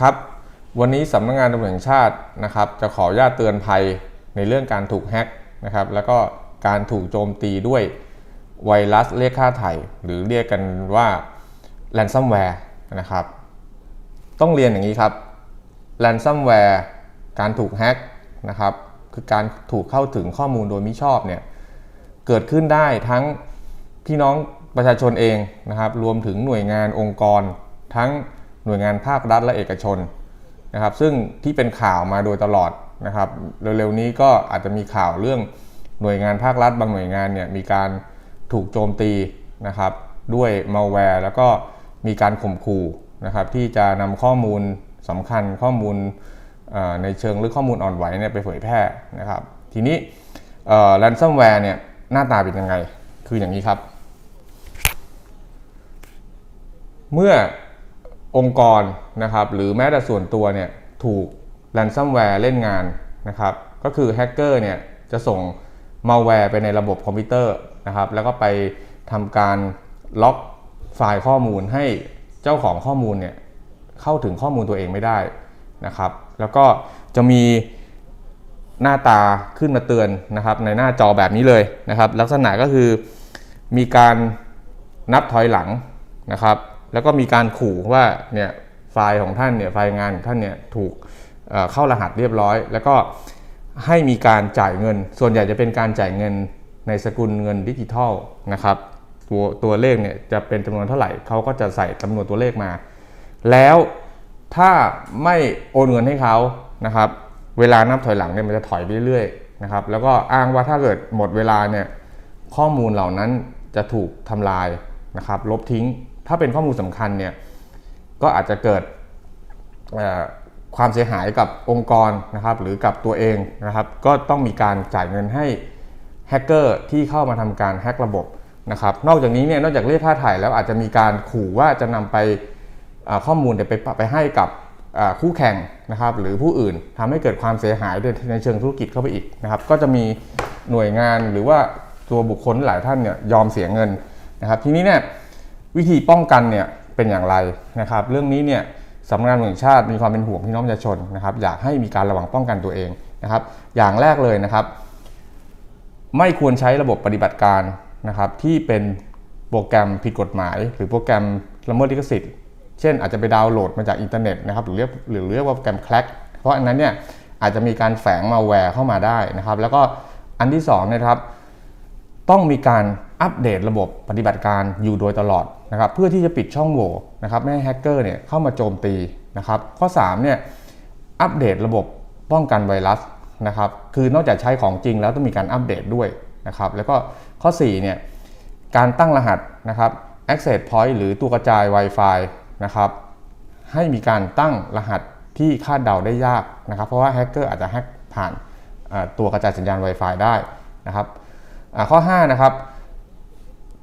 ครับ วันนี้สำนักงานตำรวจแห่งชาตินะครับ จะขออนุญาตเตือนภัยในเรื่องการถูกแฮ็กนะครับ แล้วก็การถูกโจมตีด้วยไวรัสเรียกค่าไถ่หรือเรียกกันว่า ransomware นะครับ ต้องเรียนอย่างนี้ครับ ransomware การถูกแฮ็กนะครับ คือการถูกเข้าถึงข้อมูลโดยมิชอบเนี่ยเกิดขึ้นได้ทั้งพี่น้องประชาชนเองนะครับ รวมถึงหน่วยงานองค์กร ทั้ง หน่วยงานภาครัฐและเอกชนนะครับ ซึ่งที่เป็นข่าวมาโดยตลอดนะครับ เร็วๆนี้ก็อาจจะมีข่าวเรื่องหน่วยงานภาครัฐ บางหน่วยงานเนี่ยมีการถูกโจมตีนะครับด้วยมัลแวร์แล้วก็มีการข่มขู่นะครับที่จะนำข้อมูลสำคัญข้อมูลในเชิงหรือข้อมูลอ่อนไหวเนี่ยไปเผยแพร่นะครับ ทีนี้แรนซัมแวร์เนี่ยหน้าตาเป็นยังไง คืออย่างนี้ครับ เมื่อ องค์กรนะครับหรือแม้แต่ส่วนตัวเนี่ยถูกแรนซัมแวร์เล่นงานนะครับก็คือแฮกเกอร์เนี่ยจะส่งมาแวร์ไปในระบบคอมพิวเตอร์นะครับแล้วก็ไปทำการล็อกไฟล์ข้อมูลให้เจ้าของข้อมูลเนี่ยเข้าถึงข้อมูลตัวเองไม่ได้นะครับแล้วก็จะมีหน้าตาขึ้นมาเตือนนะครับในหน้าจอแบบนี้เลยนะครับ ลักษณะก็คือมีการนับถอยหลังนะครับ แล้วก็มีการขู่ว่าเนี่ยไฟล์ของท่านเนี่ยไฟล์งานของท่านเนี่ยถูกเเข้ารหัสเรียบร้อย แล้วก็ให้มีการจ่ายเงิน ส่วนใหญ่จะเป็นการจ่ายเงินในสกุลเงินดิจิทัลนะครับตัวตัวเลขเนี่ยจะเป็นจำนวนเท่าไหร่เขาก็จะใส่จำนวนตัวเลขมา แล้วถ้าไม่โอนเงินให้เขานะครับเวลานับถอยหลังเนี่ยมันจะถอยไปเรื่อยๆนะครับแล้วก็อ้างว่าถ้าเกิดหมดเวลาเนี่ยข้อมูลเหล่านั้นจะถูกทำลายนะครับลบทิ้งถ้าเป็นข้อมูลสำคัญเนี่ยก็อาจจะเกิดความเสียหายกับองค์กรนะครับหรือกับตัวเองนะครับ ก็ต้องมีการจ่ายเงินให้แฮกเกอร์ที่เข้ามาทำการแฮกระบบนะครับ นอกจากนี้เนี่ยนอกจากเรียกค่าถ่ายแล้วอาจจะมีการขู่ว่าจะนำไปข้อมูลเนี่ยไปไปให้กับคู่แข่งนะครับหรือผู้อื่นทำให้เกิดความเสียหายในเชิงธุรกิจเข้าไปอีกนะครับก็จะมีหน่วยงานหรือว่าตัวบุคคลหลายท่านเนี่ยยอมเสียเงินนะครับทีนี้เนี่ย วิธีป้องกันเนี่ยเป็นอย่างไรนะครับ เรื่องนี้เนี่ยสำนักงานแห่งชาติมีความเป็นห่วงพี่น้องประชาชนนะครับ อยากให้มีการระวังป้องกันตัวเองนะครับ อย่างแรกเลยนะครับ ไม่ควรใช้ระบบปฏิบัติการนะครับที่เป็นโปรแกรมผิดกฎหมาย หรือโปรแกรมละเมิดลิขสิทธิ์ เช่นอาจจะไปดาวน์โหลดมาจากอินเทอร์เน็ตนะครับหรือเรียกหรือเรียกว่าโปรแกรมแคลกเพราะอันนั้นเนี่ยอาจจะมีการแฝงมาแวร์เข้ามาได้นะครับ แล้วก็อันที่2นะครับ ต้องมีการอัปเดตระบบปฏิบัติการอยู่โดยตลอดนะครับเพื่อที่จะปิดช่องโหว่นะครับไม่ให้แฮกเกอร์เนี่ยเข้ามาโจมตีนะครับข้อ3เนี่ยอัปเดตระบบป้องกันไวรัสนะครับคือนอกจากใช้ของจริงแล้วต้องมีการอัปเดตด้วยนะครับแล้วก็ข้อ4เนี่ยการตั้งรหัสนะครับ access point หรือตัวกระจาย Wi-Fi นะครับให้มีการตั้งรหัสที่คาดเดาได้ยากนะครับเพราะว่าแฮกเกอร์อาจจะแฮกผ่านตัวกระจายสัญญาณ Wi-Fi ได้นะครับ ข้อ5นะครับ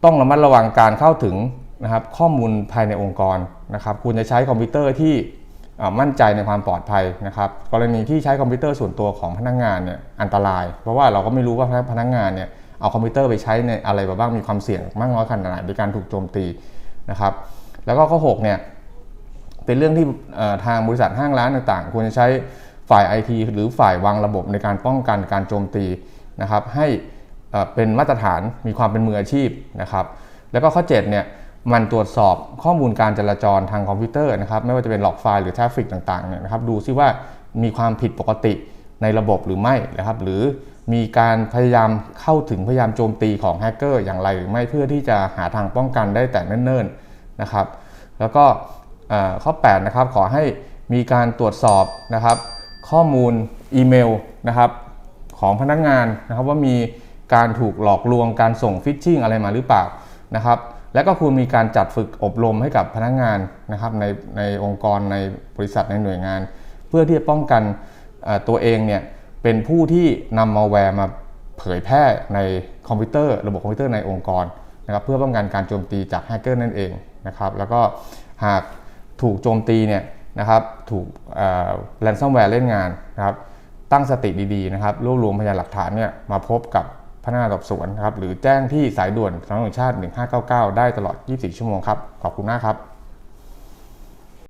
ต้องระมัดระวังการเข้าถึงนะครับข้อมูลภายในองค์กรนะครับคุณจะใช้คอมพิวเตอร์ที่มั่นใจในความปลอดภัยนะครับกรณีที่ใช้คอมพิวเตอร์ส่วนตัวของพนักงานเนี่ยอันตราย เพราะว่าเราก็ไม่รู้ว่าพนักงานเนี่ยเอาคอมพิวเตอร์ไปใช้ในอะไรบ้างมีความเสี่ยงมากน้อยขนาดไหนในการถูกโจมตีนะครับแล้วก็ข้อ6เนี่ยเป็นเรื่องที่ทางบริษัทห้างร้านต่างๆ ควรจะใช้ฝ่าย IT หรือฝ่ายวางระบบในการป้องกันการโจมตีนะครับให้ เป็นมาตรฐานมีความเป็นมืออาชีพนะครับ แล้วก็ข้อ7เนี่ยมันตรวจสอบข้อมูลการจราจรทางคอมพิวเตอร์นะครับไม่ว่าจะเป็นหลอกไฟล์หรือทราฟิกต่างๆเนี่ยนะครับดูซิว่ามีความผิดปกติในระบบหรือไม่นะครับหรือมีการพยายามเข้าถึงพยายามโจมตีของแฮกเกอร์อย่างไรหรือไม่เพื่อที่จะหาทางป้องกันได้แต่เนิ่นๆนะครับ แล้วก็เอ่อข้อ8นะครับขอให้มีการตรวจสอบนะครับ ข้อมูลอีเมลนะครับของพนักงานนะครับว่ามี การถูกหลอกลวงการส่งฟิชชิงอะไรมาหรือเปล่านะครับและก็ควรมีการจัดฝึกอบรมให้กับพนักงานนะครับในในองค์กรในบริษัทในหน่วยงาน เพื่อที่จะป้องกันตัวเองเนี่ยเป็นผู้ที่นำมาแวร์มาเผยแพร่ในคอมพิวเตอร์ ระบบคอมพิวเตอร์ในองค์กรนะครับเพื่อป้องกันการโจมตีจากแฮกเกอร์นั่นเองนะครับแล้วก็หากถูกโจมตีเนี่ยนะครับถูกแรนซัมแวร์เล่นงานนะครับตั้งสติดีๆนะครับรวบรวมพยานหลักฐานเนี่ยมาพบกับ พนักงานสอบสวนครับหรือแจ้งที่สายด่วนสำนักงานตำรวจแห่งชาติ 1599 ได้ตลอด 24 ชั่วโมงครับ ขอบคุณมากครับ